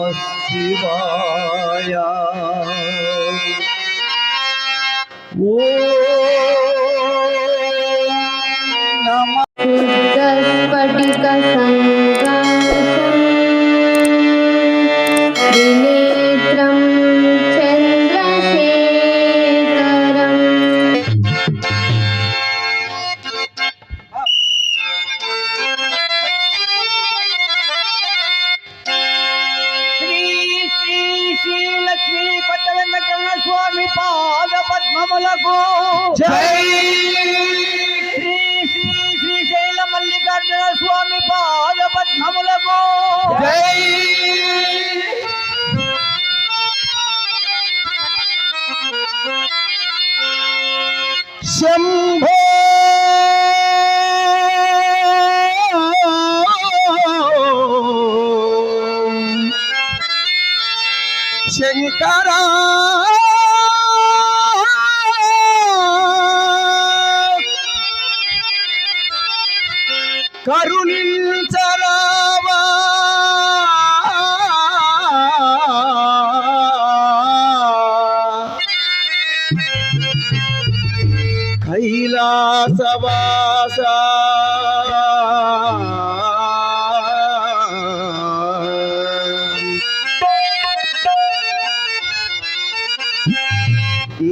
नमः शिवाय శ్రీ శ్రీ లక్ష్మీ పట్టణ స్వామి పాద పద్మములకు జై శ్రీ శ్రీ శ్రీశైల మల్లికార్జున స్వామి పాద పద్మములకు జై శంభో కరుణించరావా. కైలాసవాస.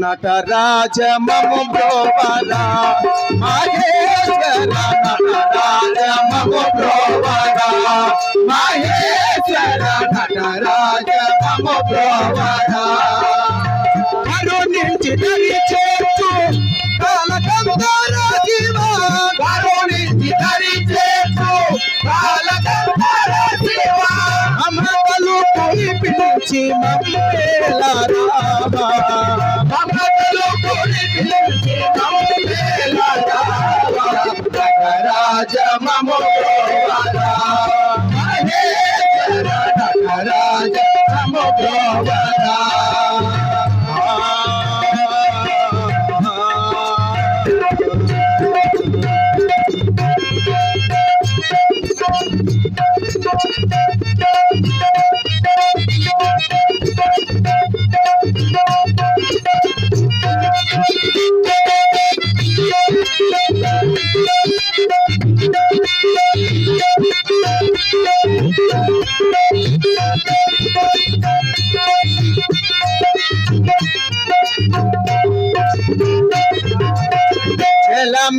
నటరాజ మమ బ్రోవర మహేశ్వర నటరాజ బ్రోవర మహేశ్వర నటరాజ మమ బ్రోవర కరుణించి దరి చేర్చు కరుణించి దరి అమరలు మమ్మేల అమరలు మమ్మేల రావా రాజ మమ ప్రోవరా మహేశ్వర నటరాజ మమ ప్రోవరా మెల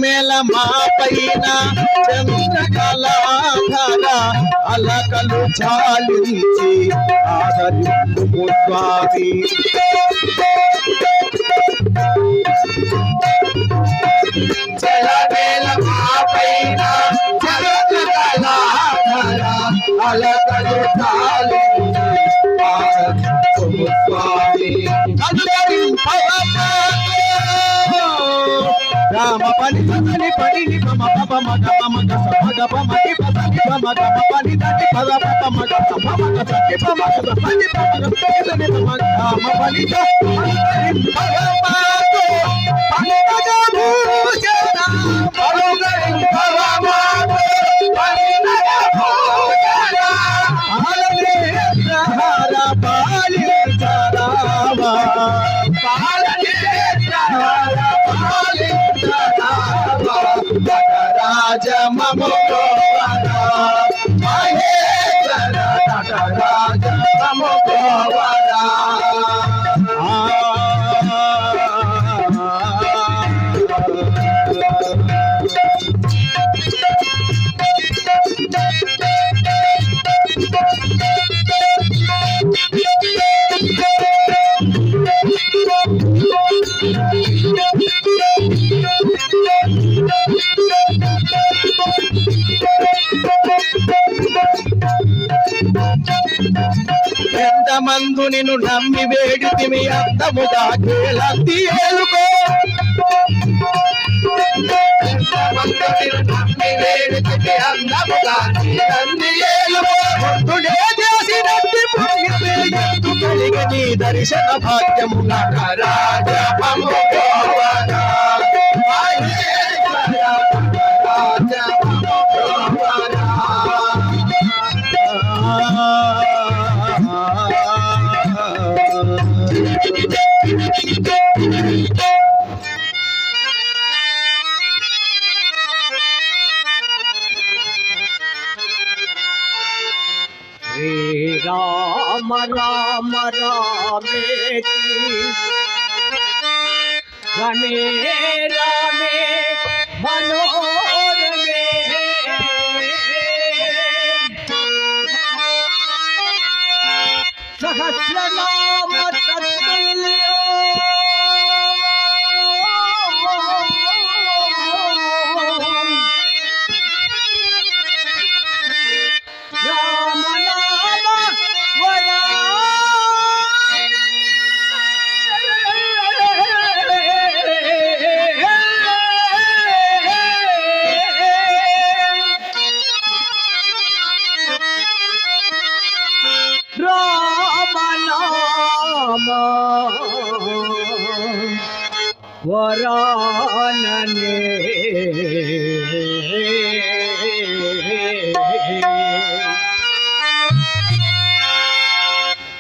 మా పైన చంద్రకళాధర అలకలు చాలించి ఆదరింపు స్వామి. జలమేల మాపైన చంద్రకళాధర అలకలు చాలించి ఆదరింపు స్వామి. Rama pani tata pani ma ma ma ma ma sa ma మందు నిన్ను నమ్మి వేడితిమి అందముగా కేలంది ఏలుకో. దర్శన భాగ్యము నమ్మి राम राम रामे रमे रामे मनोर में सहस्र नाम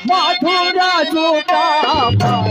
马头俩猪爸。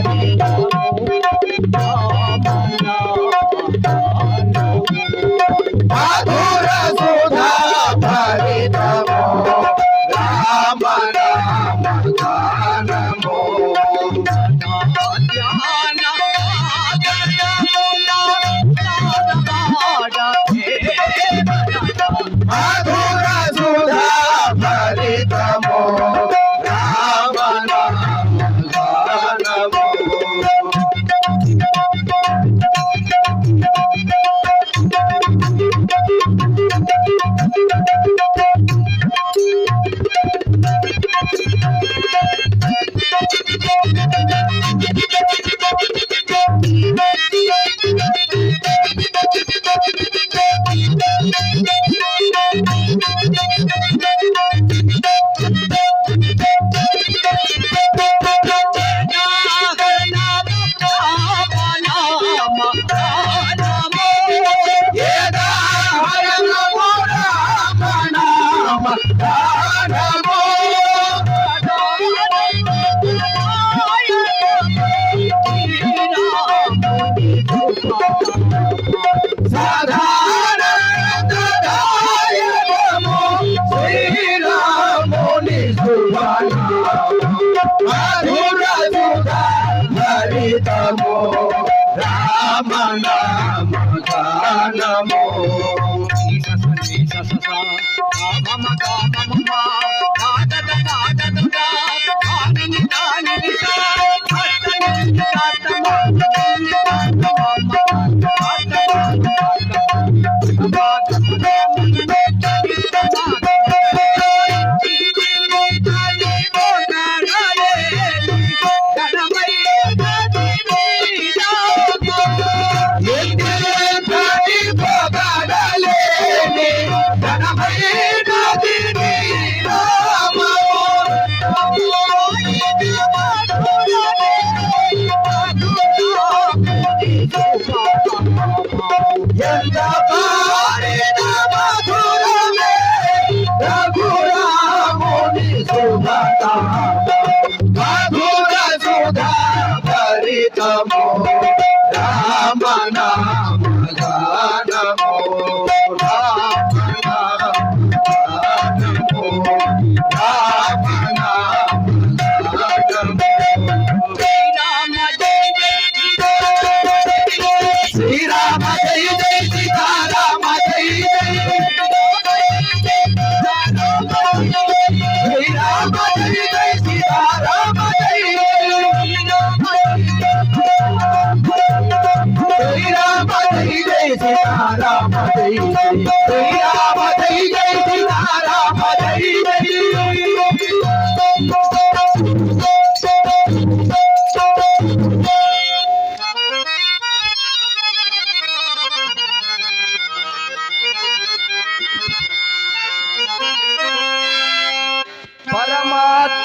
పాట పాట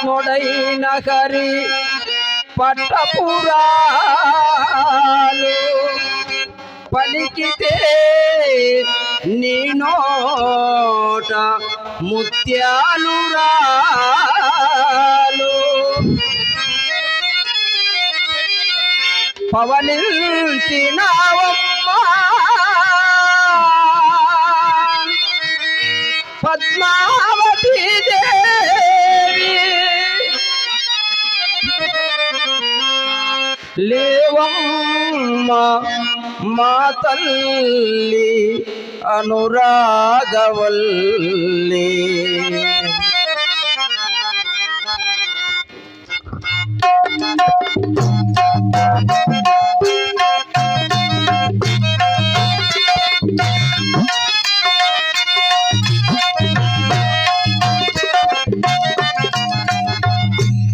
కృష్ణుడైన నగరి పట్టపురాలు పలికితే నీ నోట ముత్యాలు రాలు. పద్మావతి దే లేవమ్మ మా తల్లి అనురాగవల్లి.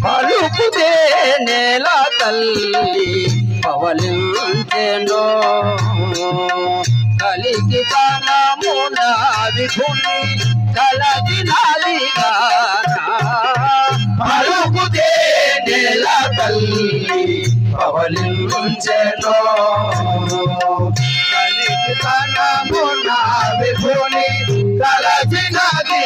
పలుకుదే నేల తల్లి పవలించెనో కలికి కనమున విభుని కలది నాది పలుకుతే నేల తల్లి పవలించెనో కలికి తనమున విభుని కలసినది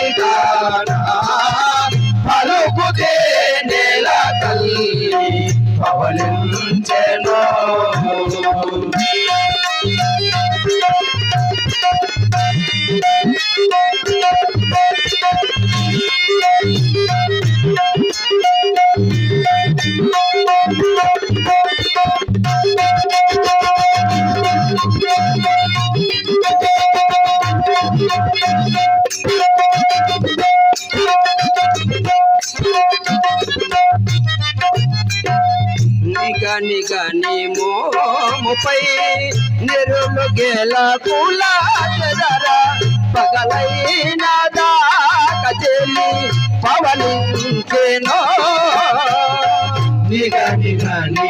గెల కులాదర పగలైన దాక చెల్లి నిగ నిగ ని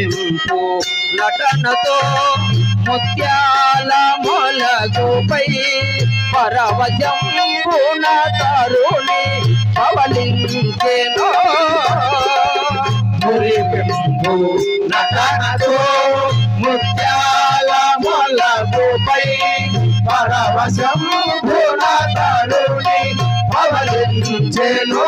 మురిపింపు నటనతో ముత్యాల మొలగుపై పరవశంబున తరుణి పవలించెనో మురిపింపు నటనతో ముత్యాల మొలగుపై పరవశం తరుణి పవలించెను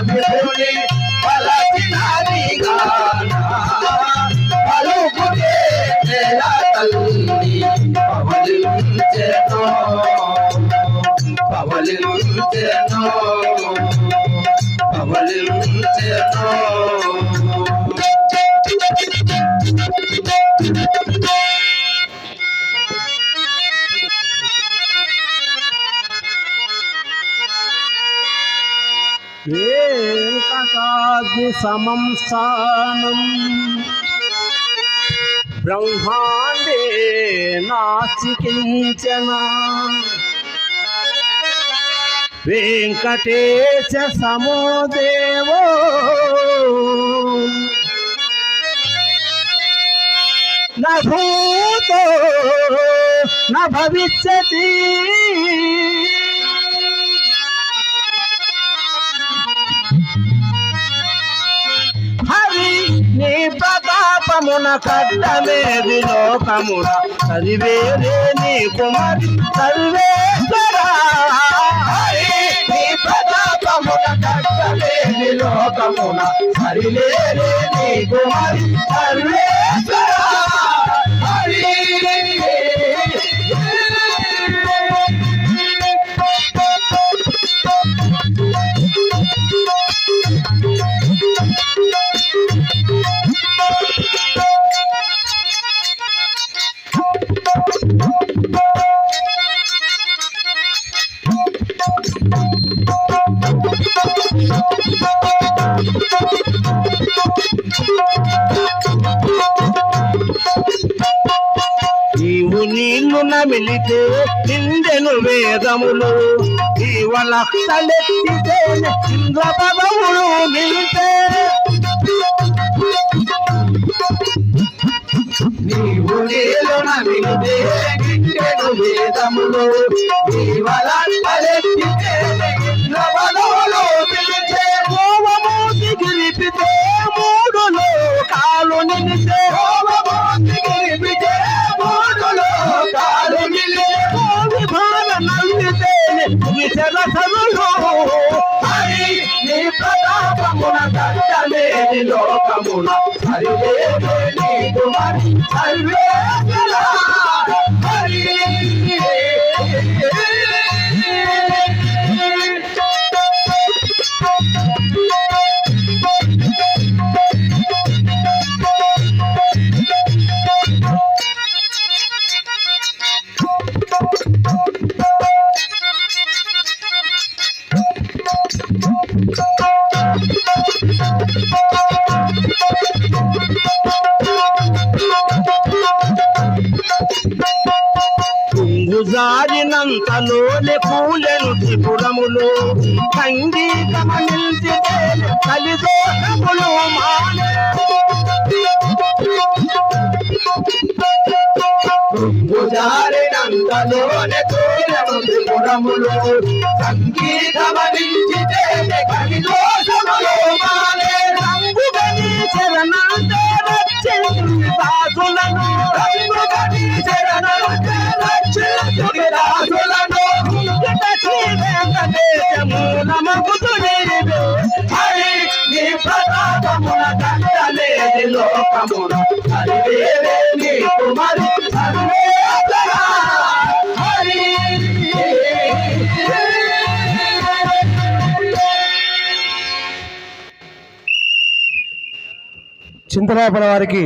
సమం స్థానం బ్రహ్మాండే నాస్తి కించన వెంకటేశ సమో దేవో न भूतो न भविष्यति हरि నీ ప్రతాప ప్రతాపమున కట్టమేది లోకమున నీ కుమారి సర్వేశ్వరా. నీ ప్రతాపమున లోకమున హరిలేరే నీ కుమారి సర్వేశ్వర. నమిలితే నిండెను వేదములు. నీవ లక్షలెత్తితే ఇంద్ర పదములు మిలితే నీవు నీలు నమిలితే గిట్టెను వేదములు. నీవలెత్తితే కట్టలేని లోకమున హరిదేవే నీ కుమారి సర్వేశ్వర హరి జారినంతలోనే పూలెను త్రిపురములు. సంగీతమనిల్చితే కలిదోషములు మానే జారినంతలోనే తోయము త్రిపురములు. సంగీతమనించితే కలిదోషములు కంటలేని లోకమున హరి వారికి